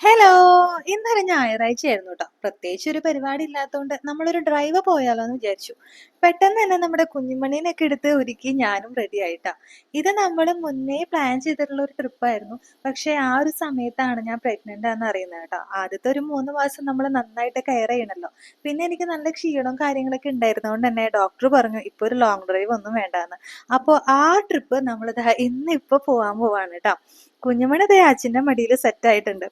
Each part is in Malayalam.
ഹലോ ഇന്നലെ ഞായറാഴ്ച ആയിരുന്നു കേട്ടോ പ്രത്യേകിച്ച് ഒരു പരിപാടി ഇല്ലാത്തതുകൊണ്ട് നമ്മളൊരു ഡ്രൈവ് പോയാലോ എന്ന് വിചാരിച്ചു. പെട്ടെന്ന് തന്നെ നമ്മുടെ കുഞ്ഞുമണീനൊക്കെ എടുത്ത് ഒരുക്കി ഞാനും റെഡി ആയിട്ടാ. ഇത് നമ്മൾ മുന്നേ പ്ലാൻ ചെയ്തിട്ടുള്ള ഒരു ട്രിപ്പായിരുന്നു പക്ഷേ ആ ഒരു സമയത്താണ് ഞാൻ പ്രഗ്നന്റ് ആണെന്ന് അറിയുന്നത് കേട്ടോ ആദ്യത്തെ ഒരു മൂന്ന് മാസം നമ്മൾ നന്നായിട്ട് കെയർ ചെയ്യണല്ലോ. പിന്നെ എനിക്ക് നല്ല ക്ഷീണവും കാര്യങ്ങളൊക്കെ ഉണ്ടായിരുന്നതുകൊണ്ട് തന്നെ ഡോക്ടർ പറഞ്ഞു ഇപ്പോൾ ഒരു ലോങ് ഡ്രൈവ് ഒന്നും വേണ്ടാന്ന്. അപ്പോൾ ആ ട്രിപ്പ് നമ്മൾ ഇന്ന് ഇപ്പോൾ പോകാൻ പോവാണ് കേട്ടോ കുഞ്ഞുമണി ദേ അച്ഛന്റെ മടിയിൽ സെറ്റ് ആയിട്ടുണ്ട്.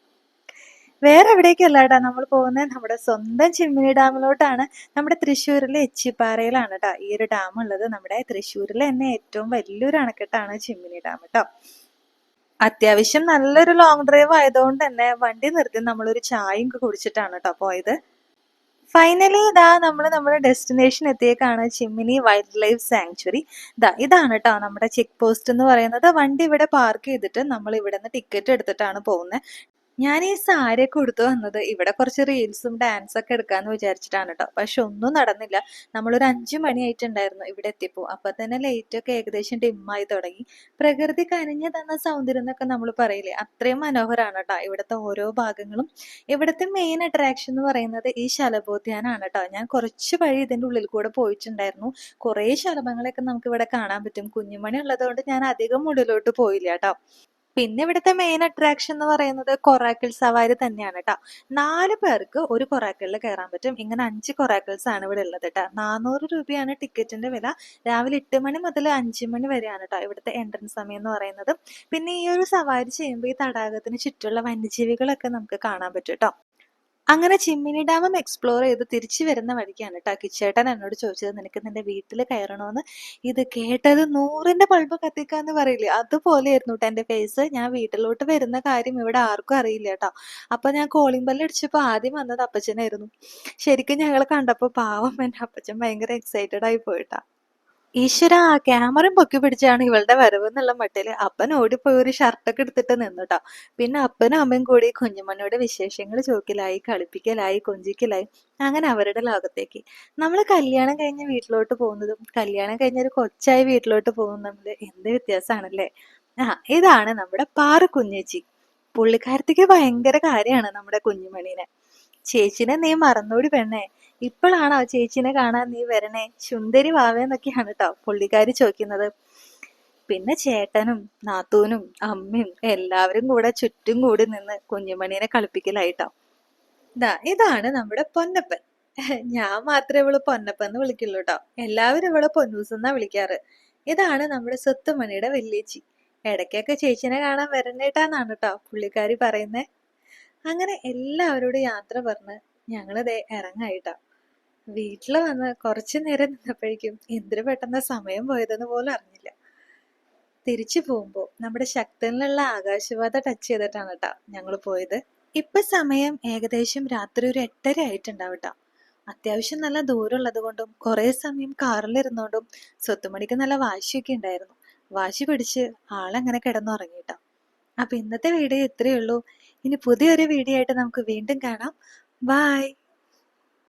വേറെ എവിടേക്കല്ല കേട്ടോ നമ്മൾ പോകുന്നത് നമ്മുടെ സ്വന്തം ചിമ്മിനി ഡാമിലോട്ടാണ്. നമ്മുടെ തൃശ്ശൂരിലെ എച്ചിപ്പാറയിലാണ് കേട്ടോ ഈ ഒരു ഡാം ഉള്ളത് നമ്മുടെ തൃശ്ശൂരിലെ തന്നെ ഏറ്റവും വലിയൊരു അണക്കെട്ടാണ് ചിമ്മിനി ഡാം കേട്ടോ അത്യാവശ്യം നല്ലൊരു ലോങ് ഡ്രൈവ് ആയതുകൊണ്ട് തന്നെ വണ്ടി നിർത്തി നമ്മളൊരു ചായയും കുടിച്ചിട്ടാണ് കേട്ടോ പോയത്. ഫൈനലി ഇതാ നമ്മൾ നമ്മുടെ ഡെസ്റ്റിനേഷൻ എത്തിയേക്കാണ് ചിമ്മിനി വൈൽഡ് ലൈഫ് സാങ്ച്വറി ഇതാ ഇതാണ് കേട്ടോ നമ്മുടെ ചെക്ക് പോസ്റ്റ് എന്ന് പറയുന്നത്. വണ്ടി ഇവിടെ പാർക്ക് ചെയ്തിട്ട് നമ്മൾ ഇവിടെ നിന്ന് ടിക്കറ്റ് എടുത്തിട്ടാണ് പോകുന്നത് ഞാൻ ഈ സാരിയൊക്കെ ഉടുത്തു വന്നത് ഇവിടെ കുറച്ച് റീൽസും ഡാൻസ് ഒക്കെ എടുക്കാന്ന് വിചാരിച്ചിട്ടാണ് കേട്ടോ പക്ഷെ ഒന്നും നടന്നില്ല. നമ്മളൊരു അഞ്ചു മണിയായിട്ടുണ്ടായിരുന്നു ഇവിടെ എത്തിയപ്പോൾ അപ്പൊ തന്നെ ലൈറ്റ് ഒക്കെ ഏകദേശം ഡിമ്മായി തുടങ്ങി. പ്രകൃതി കനിഞ്ഞു തന്ന സൗന്ദര്യം എന്നൊക്കെ നമ്മൾ പറയില്ലേ? അത്രയും മനോഹരമാണ് കേട്ടോ ഇവിടുത്തെ ഓരോ ഭാഗങ്ങളും. ഇവിടുത്തെ മെയിൻ അട്രാക്ഷൻ എന്ന് പറയുന്നത് ഈ ശലഭോദ്യാനാണ് കേട്ടോ ഞാൻ കുറച്ച് വഴി ഇതിന്റെ ഉള്ളിൽ കൂടെ പോയിട്ടുണ്ടായിരുന്നു. കുറേ ശലഭങ്ങളെയൊക്കെ നമുക്ക് ഇവിടെ കാണാൻ പറ്റും. കുഞ്ഞുമണി ഉള്ളതുകൊണ്ട് ഞാൻ അധികം ഉള്ളിലോട്ട് പോയില്ല കേട്ടോ പിന്നെ ഇവിടുത്തെ മെയിൻ അട്രാക്ഷൻ എന്ന് പറയുന്നത് കൊറാക്കിൾ സവാരി തന്നെയാണ് കേട്ടോ നാല് പേർക്ക് ഒരു കൊറാക്കിളിൽ കയറാൻ പറ്റും. ഇങ്ങനെ അഞ്ച് കൊറാക്കൽസ് ആണ് ഇവിടെ ഉള്ളത് കേട്ടോ നാനൂറ് രൂപയാണ് ടിക്കറ്റിന്റെ വില. രാവിലെ എട്ട് മണി മുതൽ അഞ്ച് മണി വരെയാണ് കേട്ടോ ഇവിടുത്തെ എൻട്രൻസ് സമയം എന്ന് പറയുന്നത്. പിന്നെ ഈ ഒരു സവാരി ചെയ്യുമ്പോൾ ഈ തടാകത്തിന് ചുറ്റുള്ള വന്യജീവികളൊക്കെ നമുക്ക് കാണാൻ പറ്റും കേട്ടോ അങ്ങനെ ചിമ്മിനി ഡാമും എക്സ്പ്ലോർ ചെയ്ത് തിരിച്ചു വരുന്ന വഴിക്കാണ് കേട്ടോ കിച്ചേട്ടൻ എന്നോട് ചോദിച്ചത് നിനക്ക് നിന്റെ വീട്ടിൽ കയറണമെന്ന് ഇത് കേട്ടത് നൂറിന്റെ ബൾബ് കത്തിക്കാന്ന് പറയില്ലേ? അതുപോലെയായിരുന്നു കേട്ടോ എന്റെ ഫേസ് ഞാൻ വീട്ടിലോട്ട് വരുന്ന കാര്യം ഇവിടെ ആർക്കും അറിയില്ല കേട്ടോ അപ്പൊ ഞാൻ കോളിംഗ് ബെല്ല് അടിച്ചപ്പോ ആദ്യം വന്നത് അപ്പച്ചനായിരുന്നു. ശരിക്കും ഞങ്ങൾ കണ്ടപ്പോ പാവം എന്റെ അപ്പച്ചൻ ഭയങ്കര എക്സൈറ്റഡ് ആയി പോയിട്ടാ ഈശ്വര ആ ക്യാമറയും പൊക്കി പിടിച്ചാണ് ഇവളുടെ വരവ് എന്നുള്ള മട്ടിൽ അപ്പൻ ഓടിപ്പോയി ഒരു ഷർട്ടൊക്കെ എടുത്തിട്ട് നിന്നുട്ടോ പിന്നെ അപ്പനും അമ്മയും കൂടി കുഞ്ഞുമണിയുടെ വിശേഷങ്ങൾ ചോക്കിലായി കളിപ്പിക്കലായി കൊഞ്ചിക്കലായി അങ്ങനെ അവരുടെ ലോകത്തേക്ക്. നമ്മൾ കല്യാണം കഴിഞ്ഞ് വീട്ടിലോട്ട് പോകുന്നതും കല്യാണം കഴിഞ്ഞ ഒരു കൊച്ചായി വീട്ടിലോട്ട് പോകുന്നതും എന്ത് വ്യത്യാസമാണല്ലേ ആ ഇതാണ് നമ്മുടെ പാറ കുഞ്ഞേച്ചി പുള്ളിക്കാരത്തിക്ക് ഭയങ്കര കാര്യമാണ് നമ്മുടെ കുഞ്ഞുമണീനെ. ചേച്ചിനെ നീ മറന്നോടി പെണ്ണേ. ഇപ്പോഴാണോ ചേച്ചിനെ കാണാൻ നീ വരണേ? സുന്ദരി വാവേന്നൊക്കെയാണ് കേട്ടോ പുള്ളിക്കാരി ചോദിക്കുന്നത്. പിന്നെ ചേട്ടനും നാത്തൂനും അമ്മയും എല്ലാവരും കൂടെ ചുറ്റും കൂടി നിന്ന് കുഞ്ഞുമണീനെ കളിപ്പിക്കലായിട്ടോ. ഇതാ ഇതാണ് നമ്മുടെ പൊന്നപ്പൻ. ഞാൻ മാത്രമേ ഇവൾ പൊന്നപ്പൻ എന്ന് വിളിക്കുള്ളൂ കേട്ടോ എല്ലാവരും ഇവളെ പൊന്നൂസ് എന്നാ വിളിക്കാറ്. ഇതാണ് നമ്മുടെ സ്വത്തുമണിയുടെ വല്യേച്ചി. ഇടയ്ക്കൊക്കെ ചേച്ചിനെ കാണാൻ വരണേട്ടാന്നാണ് കേട്ടോ പുള്ളിക്കാരി പറയുന്നേ. അങ്ങനെ എല്ലാവരോടും യാത്ര പറഞ്ഞ് ഞങ്ങളിതേ ഇറങ്ങായിട്ടാ വീട്ടിൽ വന്ന് കുറച്ചു നേരം നിന്നപ്പോഴേക്കും എന്തിനു പെട്ടെന്ന് സമയം പോയതെന്ന് പോലും അറിഞ്ഞില്ല. തിരിച്ചു പോകുമ്പോൾ നമ്മുടെ ശക്തനിലുള്ള ആകാശപാത ടച്ച് ചെയ്തിട്ടാണ് കേട്ടോ ഞങ്ങൾ പോയത്. ഇപ്പൊ സമയം ഏകദേശം രാത്രി ഒരു എട്ടര ആയിട്ടുണ്ടാവും കേട്ടോ അത്യാവശ്യം നല്ല ദൂരമുള്ളത് കൊണ്ടും കുറേ സമയം കാറിലിരുന്നോണ്ടും സ്വത്തുമണിക്ക് നല്ല വാശിയൊക്കെ ഉണ്ടായിരുന്നു. വാശി പിടിച്ച് ആളങ്ങനെ കിടന്നുറങ്ങിട്ടോ അപ്പൊ ഇന്നത്തെ വീഡിയോ ഇത്രയേ ഉള്ളൂ. ഇനി പുതിയൊരു വീഡിയോ ആയിട്ട് നമുക്ക് വീണ്ടും കാണാം. ബായ്